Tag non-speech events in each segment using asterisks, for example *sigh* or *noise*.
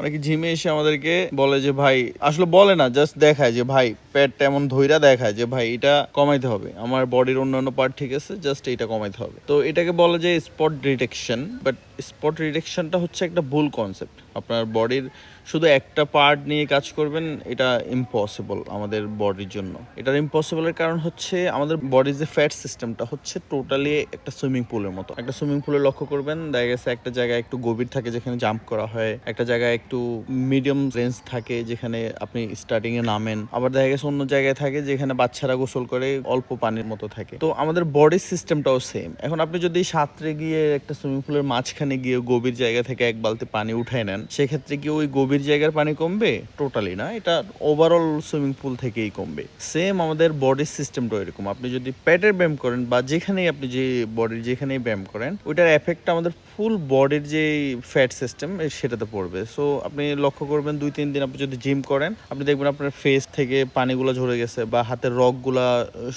অনেকে ঝিমে এসে আমাদেরকে বলে যে, ভাই, আসলে বলে না জাস্ট দেখায় যে, ভাই, পেট এমন ধৈরা দেখায় যে, ভাই, এটা কমাইতে হবে, আমার বডির অন্যান্য পার্ট ঠিক আছে জাস্ট এটা কমাইতে হবে। তো এটাকে বলা যে স্পট ডিটেকশন বাট স্পট ডিটেকশনটা হচ্ছে একটা ভুল কনসেপ্ট আপনার বডির শুধু একটা পার্ট নিয়ে কাজ করবেন, এটা ইম্পসিবল আমাদের বডির জন্য. এটার ইম্পসিবলের কারণ হচ্ছে আমাদের বডির যে ফ্যাট সিস্টেমটা হচ্ছে টোটালি একটা সুইমিং পুলের মতো। একটা সুইমিং পুলে লক্ষ্য করবেন, দেখা গেছে একটা জায়গায় একটু গভীর থাকে যেখানে জাম্প করা হয়, একটা জায়গায় একটু মিডিয়াম রেঞ্জ থাকে যেখানে আপনি স্টার্টিং এ নামেন, আবার দেখা গেছে অন্য জায়গায় থাকে যেখানে বাচ্চারা গোসল করে অল্প পানির মতো থাকে। তো আমাদের বডির সিস্টেমটাও সেম এখন আপনি যদি সাঁতরে গিয়ে একটা সুইমিং পুলের মাঝখানে গিয়ে গভীর জায়গা থেকে এক বালতি পানি উঠায় নেন, সেক্ষেত্রে কি ওই গভীর জায়গার পানি কমবে? টোটালি না, এটা ওভারঅল সুইমিং পুল থেকেই কমবে। সেম আমাদের বডির সিস্টেমটা এরকম আপনি যদি পেটের ব্যায়াম করেন বা যেখানেই আপনি যে বডির যেখানেই ব্যায়াম করেন, ওইটার এফেক্ট আমাদের ফুল বডির যে ফ্যাট সিস্টেম সেটাতে পড়বে। সো আপনি লক্ষ্য করবেন দুই, তিন দিন আপনি যদি জিম করেন, আপনি দেখবেন আপনার ফেস থেকে পানিগুলো ঝরে গেছে বা হাতের রগগুলা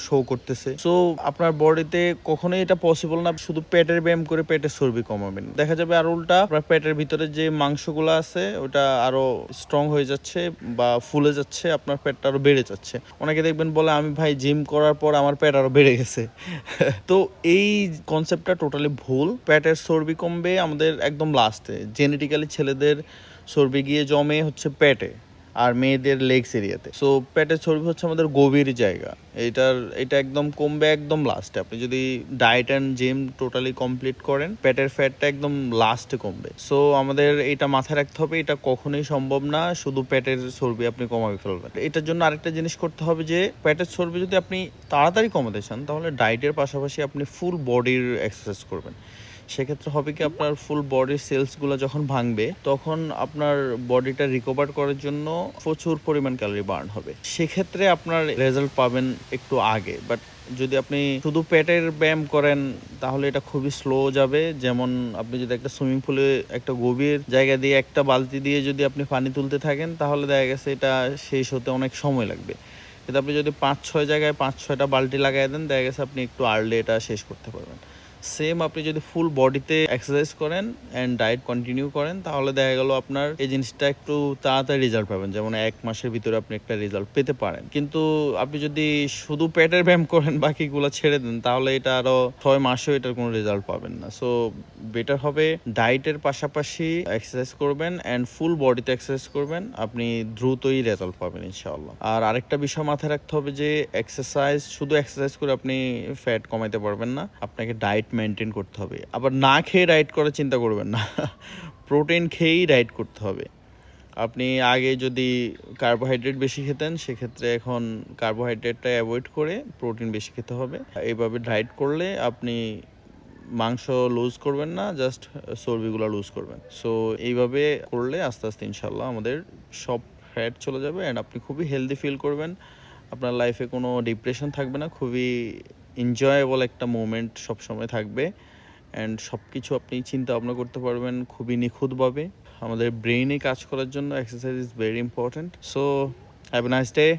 শো করতেছে। সো আপনার বডিতে কখনোই এটা পসিবল না, শুধু পেটের ব্যায়াম করে পেটের চর্বি কমাবেন। দেখা যাবে আর উল্টা আপনার পেটের ভিতরে যে মাংসগুলো আছে, ওটা আরও স্ট্রং হয়ে যাচ্ছে বা ফুলে যাচ্ছে, আপনার পেটটা আরও বেড়ে যাচ্ছে। অনেকে দেখবেন বলে, আমি ভাই জিম করার পর আমার পেট আরও বেড়ে গেছে। *laughs* তো এই কনসেপ্টটা টোটালি ভুল। পেটের চর্বি কমবে আমাদের একদম লাস্টে জেনেটিক্যালি ছেলেদের চর্বি গিয়ে জমে হচ্ছে পেটে। আর মেয়েদের লেগস এরিয়াতে সো পেটের চর্বি হচ্ছে আমাদের গভীর জায়গা। এটার এটা একদম কমবে একদম লাস্টে আপনি যদি diet and gym totally complete করেন, পেটের ফ্যাটটা একদম লাস্টে কমবে। সো আমাদের এটা মাথায় রাখতে হবে, এটা কখনোই সম্ভব না, শুধু পেটের চর্বি আপনি কমাবে ফেলবেন। এটার জন্য আরেকটা জিনিস করতে হবে যে, পেটের চর্বি যদি আপনি তাড়াতাড়ি কমাতে চান, তাহলে ডায়েটের পাশাপাশি আপনি ফুল বডির এক্সারসাইজ করবেন। সেক্ষেত্রে হবে কি আপনার ফুল বডির সেলসগুলো যখন ভাঙবে, তখন আপনার বডিটা রিকভার করার জন্য প্রচুর পরিমাণ ক্যালোরি বার্ন হবে। সেক্ষেত্রে আপনার রেজাল্ট পাবেন একটু আগে বাট যদি আপনি শুধু পেটের ব্যায়াম করেন, তাহলে এটা খুবই স্লো যাবে। যেমন আপনি যদি একটা সুইমিং পুলে একটা গভীর জায়গা দিয়ে একটা বালতি দিয়ে যদি আপনি পানি তুলতে থাকেন, তাহলে দেখা গেছে এটা শেষ হতে অনেক সময় লাগবে। কিন্তু আপনি যদি পাঁচ ছয় জায়গায় পাঁচ ছয়টা বালতি লাগাই দেন, দেখা গেছে আপনি একটু আর্লি এটা শেষ করতে পারবেন। সেম আপনি যদি ফুল বডিতে এক্সারসাইজ করেন অ্যান্ড ডায়েট কন্টিনিউ করেন, তাহলে দেখা গেল আপনার এই জিনিসটা একটু তাড়াতাড়ি রেজাল্ট পাবেন। যেমন এক মাসের ভিতরে আপনি একটা রেজাল্ট পেতে পারেন। কিন্তু আপনি যদি শুধু পেটের ব্যায়াম করেন, বাকিগুলো ছেড়ে দেন, তাহলে এটা আরও ছয় মাসেও এটার কোনো রেজাল্ট পাবেন না। সো বেটার হবে ডায়েটের পাশাপাশি এক্সারসাইজ করবেন অ্যান্ড ফুল বডিতে এক্সারসাইজ করবেন, আপনি দ্রুতই রেজাল্ট পাবেন ইনশাআল্লাহ। আর আরেকটা বিষয় মাথায় রাখতে হবে যে এক্সারসাইজ শুধু এক্সারসাইজ করে আপনি ফ্যাট কমাইতে পারবেন না, আপনাকে ডায়েট মেনটেন করতে হবে। আবার না খেয়ে রাইড করার চিন্তা করবেন না। *laughs* প্রোটিন খেয়েই রাইড করতে হবে। আপনি আগে যদি কার্বোহাইড্রেট বেশি খেতেন, সেক্ষেত্রে এখন কার্বোহাইড্রেটটা অ্যাভয়েড করে প্রোটিন বেশি খেতে হবে। এইভাবে ডায়েট করলে আপনি মাংস লুজ করবেন না জাস্ট চর্বিগুলো লুজ করবেন। সো এইভাবে করলে আস্তে আস্তে ইনশাল্লাহ আমাদের সব ফ্যাট চলে যাবে। অ্যান্ড আপনি খুবই হেলদি ফিল করবেন। আপনার লাইফে কোনো ডিপ্রেশন থাকবে না। খুবই এনজয়েবল একটা মোমেন্ট সবসময় থাকবে। অ্যান্ড সব কিছু আপনি চিন্তা ভাবনা করতে পারবেন খুবই নিখুঁতভাবে। আমাদের ব্রেইনে কাজ করার জন্য exercise is very important so have a nice day